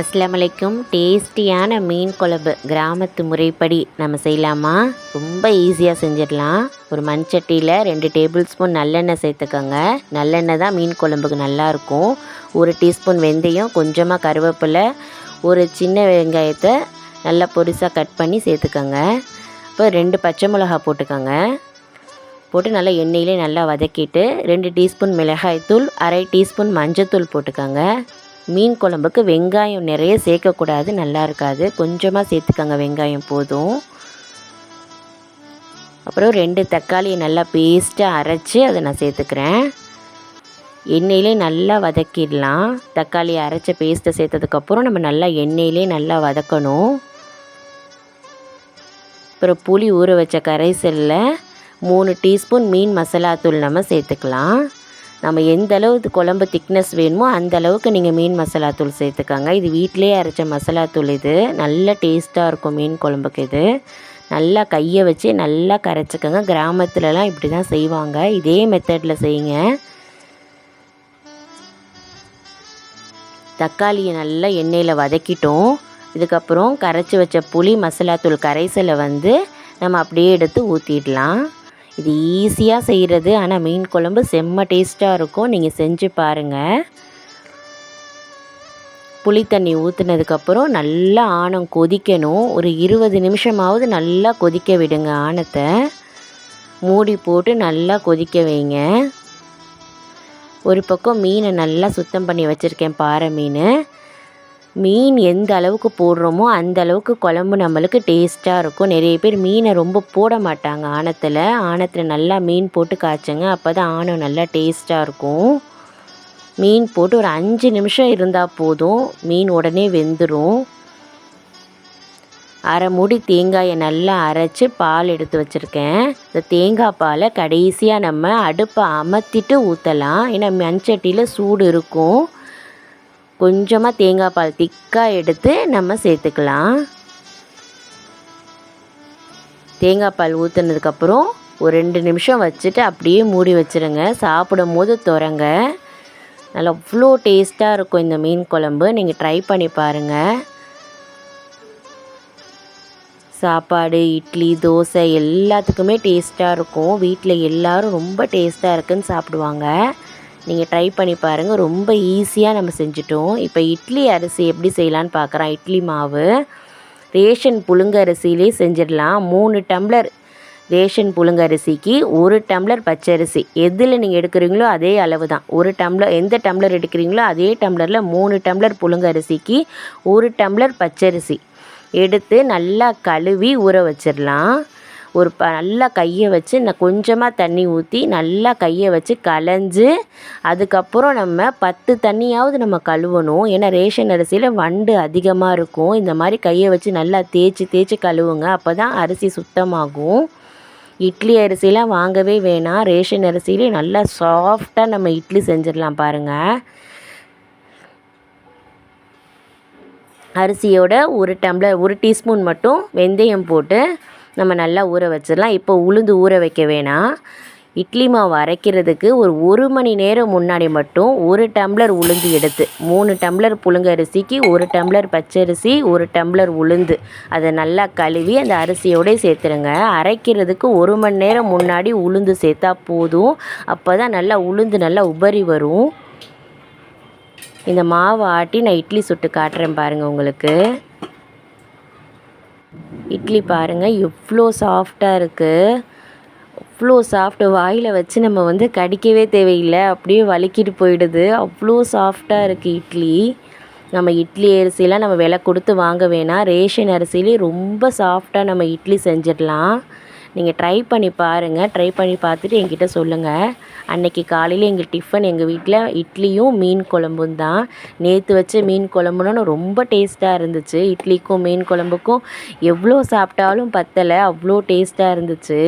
அஸ்லாமலைக்கும் டேஸ்டியான மீன் குழம்பு கிராமத்து முறைப்படி நம்ம செய்யலாமா? ரொம்ப ஈஸியாக செஞ்சிடலாம். ஒரு மண்சட்டியில் ரெண்டு டேபிள் ஸ்பூன் நல்லெண்ணெய் சேர்த்துக்கோங்க. நல்லெண்ணெய் தான் மீன் குழம்புக்கு நல்லாயிருக்கும் ஒரு டீஸ்பூன் வெந்தயம் கொஞ்சமாக கருவேப்பிலை ஒரு சின்ன வெங்காயத்தை நல்லா பொரிசாக கட் பண்ணி சேர்த்துக்கோங்க. இப்போ ரெண்டு பச்சை மிளகா போட்டுக்கோங்க. போட்டு நல்லா எண்ணெயிலே நல்லா வதக்கிட்டு ரெண்டு டீஸ்பூன் மிளகாய்த்தூள் அரை டீஸ்பூன் மஞ்சத்தூள் போட்டுக்கோங்க. மீன் குழம்புக்கு வெங்காயம் நிறைய சேர்க்கக்கூடாது நல்லா இருக்காது. கொஞ்சமாக சேர்த்துக்கோங்க வெங்காயம் போதும். அப்புறம் ரெண்டு தக்காளியை நல்லா பேஸ்ட்டாக அரைச்சி அதை நான் சேர்த்துக்கிறேன். எண்ணெயிலே நல்லா வதக்கிடலாம். தக்காளி அரைச்ச பேஸ்ட்டை சேர்த்ததுக்கப்புறம் நம்ம நல்லா எண்ணெயிலே நல்லா வதக்கணும். அப்புறம் புளி ஊற வச்ச கரைசலில் மூணு டீஸ்பூன் மீன் மசாலா தூள் நம்ம சேர்த்துக்கலாம். நம்ம எந்த அளவுக்கு குழம்பு திக்னஸ் வேணுமோ அந்த அளவுக்கு நீங்கள் மீன் மசாலா தூள் சேர்த்துக்கோங்க. இது வீட்டிலேயே அரைச்ச மசாலா தூள் இது. நல்ல டேஸ்ட்டாக இருக்கும் மீன் குழம்புக்கு இது. நல்லா கையை வச்சு நல்லா கரைச்சிக்கோங்க. கிராமத்துலலாம் இப்படி தான் செய்வாங்க. இதே மெத்தடில் செய்யுங்க. தக்காளியை நல்லா எண்ணெயில் வதக்கிட்டோம். இதுக்கப்புறம் கரைச்சி வச்ச புளி மசாலா தூள் கரைசலை வந்து நம்ம அப்படியே எடுத்து ஊற்றிடலாம் இது ஈஸியாக செய்கிறது ஆனால் மீன் குழம்பு செம்ம டேஸ்ட்டாக இருக்கும். நீங்கள் செஞ்சு பாருங்கள் புளி தண்ணி ஊற்றுனதுக்கப்புறம் நல்லா ஆணம் கொதிக்கணும். ஒரு இருபது நிமிஷமாவது நல்லா கொதிக்க விடுங்க ஆணத்தை. மூடி போட்டு நல்லா கொதிக்க வைங்க. ஒரு பக்கம் மீனை நல்லா சுத்தம் பண்ணி வச்சுருக்கேன் பாறை மீன். மீன் எந்த அளவுக்கு போடுறோமோ அந்த அளவுக்கு குழம்பு நம்மளுக்கு டேஸ்ட்டாக இருக்கும். நிறைய பேர் மீனை ரொம்ப போட மாட்டாங்க ஆணத்தில். ஆணத்தில் நல்லா மீன் போட்டு காய்ச்சுங்க. அப்போ தான் ஆணம் நல்லா டேஸ்ட்டாக இருக்கும். மீன் போட்டு ஒரு அஞ்சு நிமிஷம் இருந்தால் போதும். மீன் உடனே வெந்துடும் அரை மூடி தேங்காயை நல்லா அரைச்சி பால் எடுத்து வச்சுருக்கேன். இந்த தேங்காய் பாலை கடைசியாக நம்ம அடுப்பை அமர்த்திட்டு ஊற்றலாம் ஏன்னா மண்சட்டியில் சூடு இருக்கும். கொஞ்சமாக தேங்காய் பால் திக்காக எடுத்து நம்ம சேர்த்துக்கலாம். தேங்காய் பால் ஊற்றுனதுக்கப்புறம் ஒரு ரெண்டு நிமிஷம் வச்சுட்டு அப்படியே மூடி வச்சுருங்க. சாப்பிடும் போது துறங்க. நல்லா அவ்வளோ டேஸ்ட்டாக இருக்கும் இந்த மீன் குழம்பு. நீங்கள் ட்ரை பண்ணி பாருங்கள் சாப்பாடு இட்லி தோசை எல்லாத்துக்குமே டேஸ்ட்டாக இருக்கும். வீட்டில் எல்லோரும் ரொம்ப டேஸ்ட்டாக இருக்குன்னு சாப்பிடுவாங்க. நீங்கள் ட்ரை பண்ணி பாருங்கள் ரொம்ப ஈஸியாக நம்ம செஞ்சுட்டோம். இப்போ இட்லி அரிசி எப்படி செய்யலான்னு பார்க்குறோம் இட்லி மாவு ரேஷன் புழுங்க அரிசியிலே செஞ்சிடலாம். மூணு டம்ளர் ரேஷன் புழுங்கரிசிக்கு ஒரு டம்ளர் பச்சரிசி எதில் நீங்கள் எடுக்கிறீங்களோ அதே அளவு தான் ஒரு டம்ளர் எந்த டம்ளர் எடுக்கிறீங்களோ அதே டம்ளரில் மூணு டம்ளர் புழுங்கரிசிக்கு ஒரு டம்ளர் பச்சரிசி எடுத்து நல்லா கழுவி ஊற வச்சிடலாம். ஒரு ப நல்லா கையை வச்சு நான் கொஞ்சமாக தண்ணி ஊற்றி நல்லா கையை வச்சு கலைஞ்சு அதுக்கப்புறம் நம்ம பத்து தண்ணியாவது நம்ம கழுவணும். ஏன்னா ரேஷன் அரிசியில் வண்டு அதிகமாக இருக்கும். இந்த மாதிரி கையை வச்சு நல்லா தேய்ச்சி தேய்ச்சி கழுவுங்க. அப்போ தான் அரிசி சுத்தமாகும். இட்லி அரிசிலாம் வாங்கவே வேணாம். ரேஷன் அரிசியிலே நல்லா சாஃப்டாக நம்ம இட்லி செஞ்சிடலாம் பாருங்கள் அரிசியோட ஒரு டம்ளர் ஒரு டீஸ்பூன் மட்டும் வெந்தயம் போட்டு நம்ம நல்லா ஊற வச்சிடலாம். இப்போ உளுந்து ஊற வைக்க வேணாம். இட்லி மாவு அரைக்கிறதுக்கு ஒரு ஒரு மணி நேரம் முன்னாடி மட்டும் ஒரு டம்ளர் உளுந்து எடுத்து மூணு டம்ளர் புழுங்கரிசிக்கு ஒரு டம்ளர் பச்சரிசி ஒரு டம்ளர் உளுந்து. அதை நல்லா கழுவி அந்த அரிசியோடய சேர்த்துருங்க. அரைக்கிறதுக்கு ஒரு மணி நேரம் முன்னாடி உளுந்து சேர்த்தா போதும். அப்போ தான் நல்லா உளுந்து நல்லா உபரி வரும். இந்த மாவு ஆட்டி நான் இட்லி சுட்டு காட்டுறேன் பாருங்கள் உங்களுக்கு. இட்லி பாருங்கள் எவ்வளோ சாஃப்டாக இருக்குது அவ்வளோ சாஃப்ட்டு வாயில் வச்சு நம்ம வந்து கடிக்கவே தேவையில்லை. அப்படியே வலிக்கிட்டு போயிடுது. அவ்வளோ சாஃப்டாக இருக்குது இட்லி. நம்ம இட்லி அரிசிலாம் நம்ம விலை கொடுத்து வாங்க வேணாம். ரேஷன் அரிசிலே ரொம்ப சாஃப்டாக நம்ம இட்லி செஞ்சிடலாம். நீங்கள் ட்ரை பண்ணி பாருங்கள் ட்ரை பண்ணி பார்த்துட்டு என்கிட்ட சொல்லுங்கள் அன்னைக்கு காலையில் எங்கள் டிஃபன் எங்கள் வீட்டில் இட்லியும் மீன் குழம்பும் தான். நேற்று வச்ச மீன் குழம்புன்னு ரொம்ப டேஸ்ட்டாக இருந்துச்சு. இட்லிக்கும் மீன் குழம்புக்கும் எவ்வளோ சாப்பிட்டாலும் பத்தலை. அவ்வளோ டேஸ்ட்டாக இருந்துச்சு.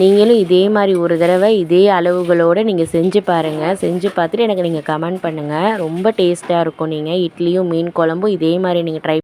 நீங்களும் இதே மாதிரி ஒரு தடவை இதே அளவுகளோடு நீங்கள் செஞ்சு பாருங்கள் செஞ்சு பார்த்துட்டு எனக்கு நீங்கள் கமெண்ட் பண்ணுங்கள் ரொம்ப டேஸ்ட்டாக இருக்கும். நீங்கள் இட்லியும் மீன் குழம்பும் இதே மாதிரி நீங்கள் ட்ரை